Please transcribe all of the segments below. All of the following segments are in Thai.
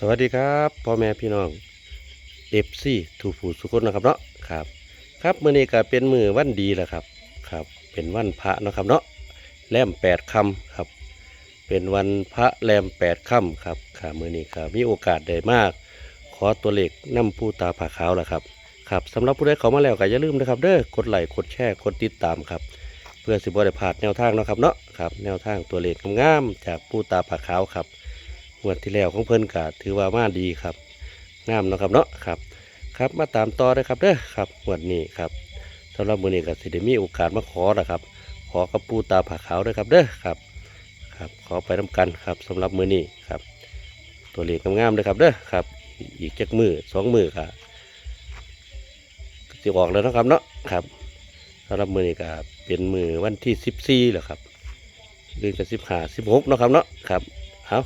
สวัสดีครับพ่อแม่พี่น้องเอฟซีทูฟูสุคนนะครับเนาะครับ ครับมื้อนี้ก็เป็นมือวันดีแหละครับครับ เป็นวันพระนะครับเนาะแรมแปดคำครับ เป็นวันพระแรมแปดค่ำครับค่ะมื้อนี้ครับมีโอกาสได้มาก ขอตัวเลขนำผู้ตาผาขาวแหละครับครับสำหรับผู้ใดเขามาแล้วก็อย่าลืมนะครับ เด้อกดไลค์กดแชร์กดติดตามครับ เพื่อสิบ่ได้พลาดแนวทางเนาะครับเนาะครับแนวทางตัวเลขงามๆจากผู้ตาผาขาวครับ วดที่แล้วของเพิ่นก็ถือว่ามาดีครับงามเนาะครับเนาะครับครับมาตามต่อเลยครับเด้อครับงวดนี้ครับสำหรับมือนี้ก็สิได้มีโอกาสมาขอนะครับ ขอกับปูตาผาขาวด้วยครับเด้อครับครับ ขอไปนํกันครับสำหรับมือนี้ครับ ตัวเลขงามๆเลยครับเด้อครับ อีกจักมือสองมือครับสิออกแล้วนะครับเนาะครับสำหรับมือนี้ก็เป็นมือวันที่สิบสี่แล้วครับเดือนกับสิบห้าสิบหกเนาะครับเนาะครับเอา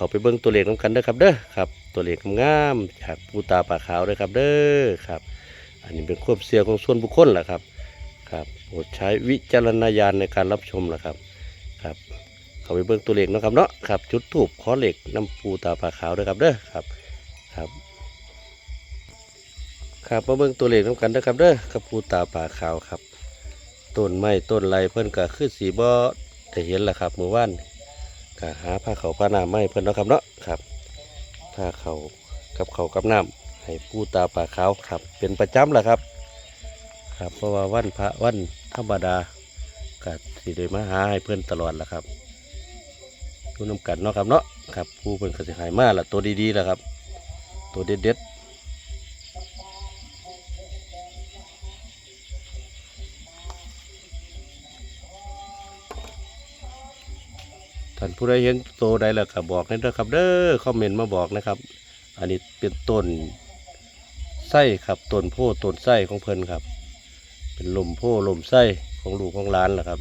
เขาไปเบิ่งตัวเลขน้ำกันเด้อครับเด้อครับ ตัวเลขงามจากปูตาปลาขาวเด้อครับเด้อครับ อันนี้เป็นความเสียของส่วนบุคคลแหละครับครับโปรดใช้วิจารณญาณในการรับชมแหละครับครับ เขาไปเบิ่งตัวเลขนะครับเนาะครับจุดถูกขอเหล็กน้ำปูตาปลาขาวเด้อครับเด้อครับครับครับมาเบิ่งตัวเลขน้ำกันเด้อครับเด้อครับปูตาปลาขาวครับต้นไม้ต้นไรเพิ่นก็คือสีบ่ได้เห็นแหละครับเมื่อวาน ก็หาผ้าเขาวผ้าน้ำไม่เพิ่นเนาะครับเนาะครับผ้าเขาวกับเขาวกับน้ำให้ปูตาป่าขาวครับ เป็นประจำแหละครับ ครับเพราะว่าวันพระวันธรรมดาก็สิได้มาหาให้เพิ่นตลอดแหละครับดูน้ำกันเนาะครับเนาะครับผู้เพิ่นก็สิหายมาละตัวดีๆแหละครับ ตัวเด็ดๆ ท่านผู้ใดเห็นโตใดแล้วก็บอกให้ด้วยครับ เด้อคอมเมนต์มาบอกนะครับ อันนี้เป็นต้นไส้ครับต้นโพต้นไส้ของเพิ่นครับ เป็นลมโพลมไส้ของลูกของหล้านแหละครับ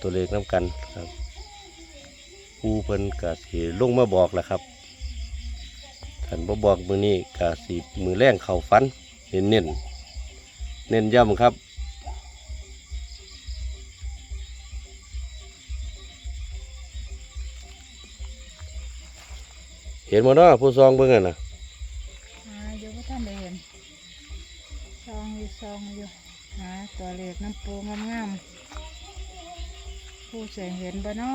ตัวเลขน้ำกันครับผู้เพิ่นกะสีลงมาบอกแหละครับท่านบ่บอกมือนี้กะสีมือแรงเข่าฟันเน้นเน้นเน้นย้ำครับ เห็นมาเนาะผู้ซองเบิ่งอะนะหาอยู่ก็ท่านได้เห็นซองอยู่ซองอยู่หาตัวเหลขน้ำปูงามๆผู้เสียงเห็นบ่น้อ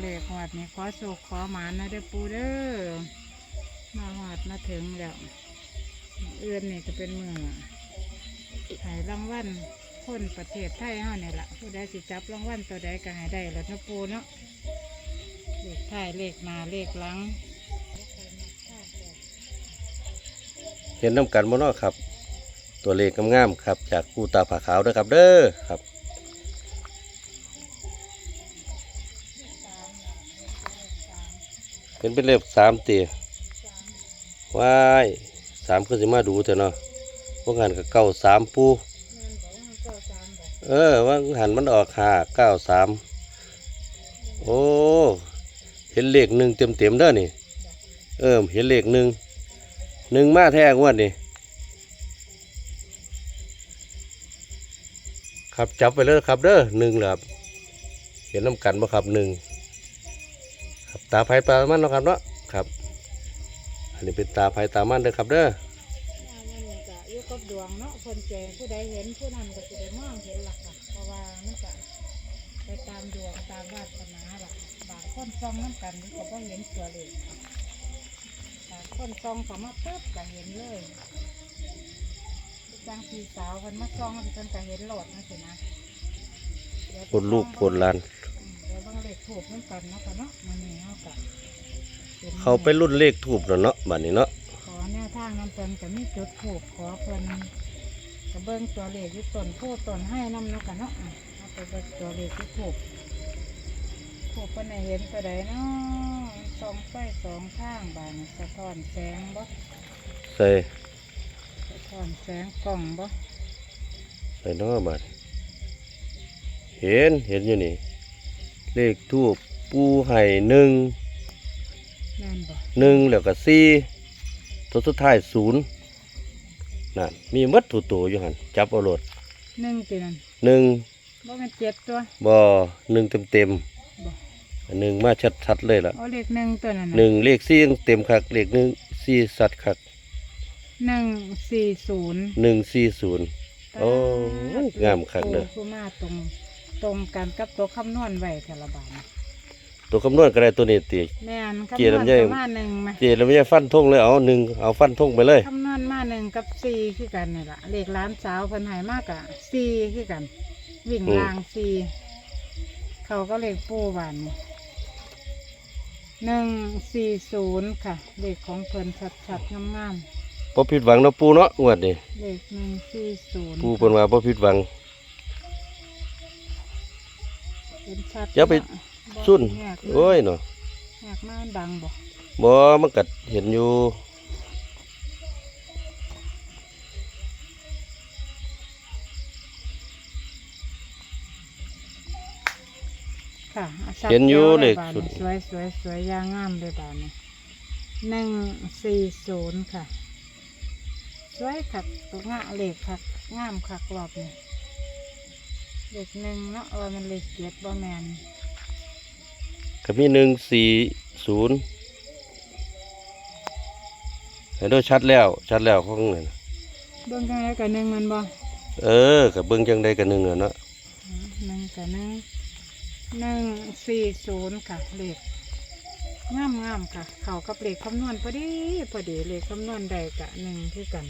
เหลขหอดนี่ขอสุขขอหมานนะเด้อปูเด้อมาหอดมาถึงแล้วเอื้อนนี่ก็เป็นมือหายรางวัลคนประเทศไทยเฮาเนี่ยละผู้ใดสิจับรางวัลตัวใดก็ให้ได้แล้วนะปูเนาะเลขท้ายเลขหน้าเลขหลัง เห็นน้ำกันบ่เนาะครับ ตัวเลขงามๆครับ จากผู้ตาผาขาวเด้อครับ เด้อครับเป็นเป็นเลขสามตีว้ายสามคือสิมาดูเถอะเนาะพวกงานกับเก้าสามปูเออว่าหันมันออกห้าเก้าสามโอ้เห็นเลขหนึ่งเต็มเต็มๆเด้อนี่ เออเห็นเลขหนึ่ง หนึ่งมาแท้งวดนี่ครับจับไปเลยครับเด้อหนึ่งเหรอครับเห็นน้ำกันบ่ครับหนึ่งครับตาไผ่ตามันเนาะครับเนาะครับ อันนี้เป็นตาไผ่ตามันเด้อครับเด้อว่ามันนี่ก็อยู่กับดวงเนาะคนแก่ผู้ใดเห็นผู้นั้นก็จะได้มองเห็นหลักะเพราะว่ามันก็ไปตามดวงตามวาสนาหลักบางคนซองน้ำกันก็บ่เห็นตัวเลขบาง คนซองเขามาปุ๊บก็เห็นเลยจังพี่สาวคนมาซองเพิ่นก็เห็นโหลดนั่นสินะเดี๋ยวปนลูกปนหลานอืมเดี๋ยวบางเลขถูกน้ำกันเนาะค่ะเนาะมันนี่เอากับเขาไปรุ่นเลขถูกแล้วเนาะบัดนี้เนาะขอแนวทางน้ำเพิ่นก็มีจุดถูกขอเพิ่นก็เบิ่งตัวเลขที่ต้นโพธิ์ต้นให้น้ำเนาะกันเนาะอะเอาไปเบิ่งตัวเลขที่ถูกถูกเพิ่นให้เห็นตัวใดเนาะ สองไฟสองข้างบานสะท้อนแสงบ่ใส่สะท้อนแสงกล่องบ่ใส่เนาะบัดเห็นเห็นอยู่นี่ เลขทูบปูไห่หนึ่งแม่นบ่หนึ่งแล้วก็สี่ตัวสุดท้ายศูนย์นั่นมีหมัดถูตัวอยู่หันจับเอาโหลดหนึ่งตีนั่นหนึ่งบ่แม่นเจ็ดตัวบ่หนึ่งเต็มเต็มบ่ๆ หนึ่งมาชัดๆเลยล่ะโอ้เลขหนึ่งตัวนั้นน่ะหนึ่งเลขสี่ยังเต็มคักเลขหนึ่งสี่สัตว์คักหนึ่งสี่ศูนย์หนึ่งสี่ศูนย์ โอ้ยงามคักเด้อ ผู้มาตรงตรงกันกับตัวคำนวณไว้แต่ละบาทน่ะตัวคำนวณก็ได้ตัวนี้ตีแม่นคำเกียรนติวณลำไย ประมาณหนึ่งไหมเจแล้วไม่ใช่ฟันทงเลยเอาหนึ่งเอาฟันทงไปเลย คำนวณมาหนึ่งกับสี่คือกันนี่แหละเลขร้านสาวเพิ่นใหายมากอะสี่คือกัน วิ่งอืม รางสี่เขาก็เลขปูบานนี่ หนึ่งสี่ศูนย์ค่ะ เลขของเพิ่นชัดๆงามพอผิดหวังเนาะปูเนาะงวดนี้ๆเลขหนึ่งสี่ศูนย์ปูเพิ่นว่าพอผิดหวังเห็นชัดอย่าไปเนาะบ่สุ่นแยกมาโอ้ยเนาะแยกมามันดังบ่บ่มันก็เห็นอยู่ ค่ะาชัดเห็นอยู่จ๋วเลขบาดสุดนี้สวยสวยสวยยางงามเลยบานนี้หนึ่งสี่ศูนย์ค่ะ สวยคักตัวงะเลขคักงามคักรอบนี้เลขหนึ่งเนาะเออมันเลขเกียรติบ่แมนก็มีหนึ่งสี่ศูนย์เห็นด้วยชัดแล้ว ชัดแล้วของนั่นน่ะเบิ่งกันแล้วกับหนึ่งมันบ่เออกับเบิ่งจังใดกันหนึ่งอะเนาะอืมหนึ่งกับหนึ่ง หนึ่งสี่ศูนย์ค่ะเลขงามงามค่ะ เข้ากับเลขคำนวณพอดีพอดีเลขคำนวณใดกะหนึ่งคือกัน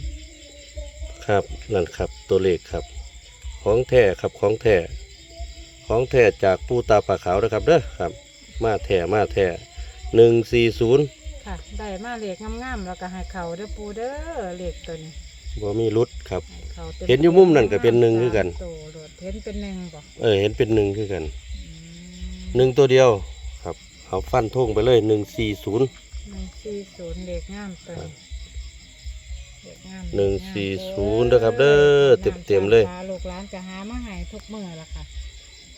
ครับนั่นครับตัวเลขครับ ของแท้ครับของแท้ของแท้จากปูตาปลาขาวนะครับเด้อครับ มาแท้มาแท้หนึ่งสี่ศูนย์ค่ะได้มาเลขงามๆแล้วก็ให้เขาเด้อปูเด้อเลขตัวนี้บ่มีรุดครับ ให้เขาต็เห็นอยู่มุมนั่นก็เป็นหนึ่งคือกัน โตโดดเห็นเป็นหนึ่งบ่ เออเห็นเป็นหนึ่งคือกันอืม หนึ่งตัวเดียวครับ เอาฟันทงไปเลยหนึ่งสี่ศูนย์หนึ่งสี่ศูนย์เลขงามตัวนี้เลขงามหนึ่งเลขงามสี่ศูนย์นะครับเด้อเต็มๆเลยตาลูกหลานจะหามาให้ทุกมื้อละค่ะ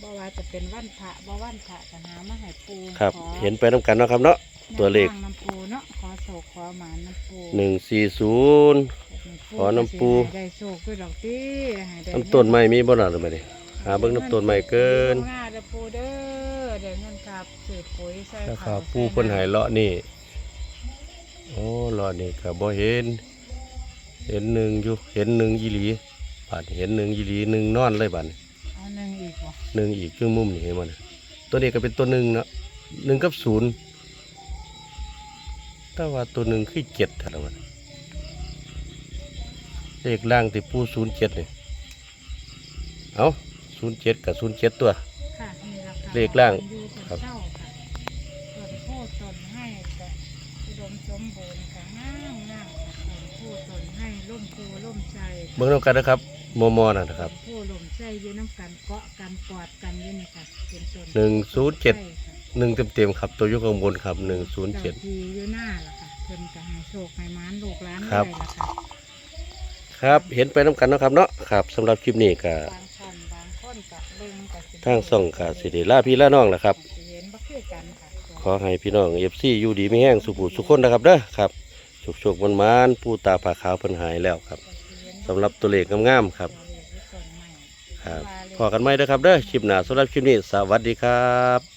บ่ว่าจะเป็นวันพระบ่วันพระจะหามาให้ปูครับขอเห็นไปน้ำกันเนาะครับเนาะตัวเลขแนวทางน้ำปูเนาะขอโศกขอหมานน้ำปูหนึ่งสี่ศูนย์ขอน้ำปูให้ได้โชคด้วยดอกตีให้ได้น้ำต้นไม้มีบ่หนาหรือไม่ได้หาเบิ่งน้ำต้นไม้เกินหน้าเด้อปูเด้อเดี๋ยวเงิน ครับสืบปุ๋ยใส่แล้วข้าขาวปูเพิ่นใหายเลาะนี่ โอ้เลาะนี่ก็บ่เห็น เห็นหนึ่งอยู่เห็นหนึ่งอีหลีบาดนี้เห็นหนึ่งอีหลีหนึ่งนอนเลยบาดนี้เอาหนึ่งอีกบ่หนึ่งอีกครึ่งมุมนี่เห็นมันตัวนี้ก็เป็นตัวหนึ่งเนาะหนึ่งกับศูนย์แต่ว่าตัวหนึ่งคือเจ็ดเท่านั้นมันเลขล่างที่ปูศูนย์เจ็ดนี่เอาศูนย์เจ็ดกับศูนย์เจ็ดตัว ค่ะนี่ราคาเลขล่าง อยู่ ครับเจ้าค่ะต้นโพธิ์ต้นให้ก็อุดมสมบูรณ์ค่ะงามงามค่ะต้นโพธิ์ต้นให้ร่มโพร่มใจเบิ่งน้ำกันนะครับมอมอนะนะครับต้นโพร่มใจอยู่น้ำกันเกาะกันกอดกันอยู่นี่ค่ะเป็นต้นหนึ่งศูนย์เจ็ดใช่ค่ะ หนึ่งเต็มๆครับ ตัวอยุข้างบนครับหนึ่งศูนย์เจ็ด จ้าที่อยู่หน้าล่ะค่ะเพิ่นก็ให้โชคให้หมานลูกหลานครับเลยล่ะค่ะครับ เห็นไปน้ำกันเนาะครับเนาะครับสำหรับคลิปนี้ก็บางท่านบางคนก็เบิ่งก็สิทางส่องกาสิเดล่าพี่ล่าน้องนะครับสิเห็นบ่ คือกันค่ะขอให้พี่น้องเอฟซีอยู่ดีไม่แห้งสุขุสุขคนนะครับเด้อครับสุขโชคมันมานผู้ตาผาขาวเพิ่นหายแล้วครับสำหรับตัวเลขงามๆครับครับพอกันไหมนะครับเด้อคลิปหน้าสำหรับคลิปนี้ สวัสดีครับ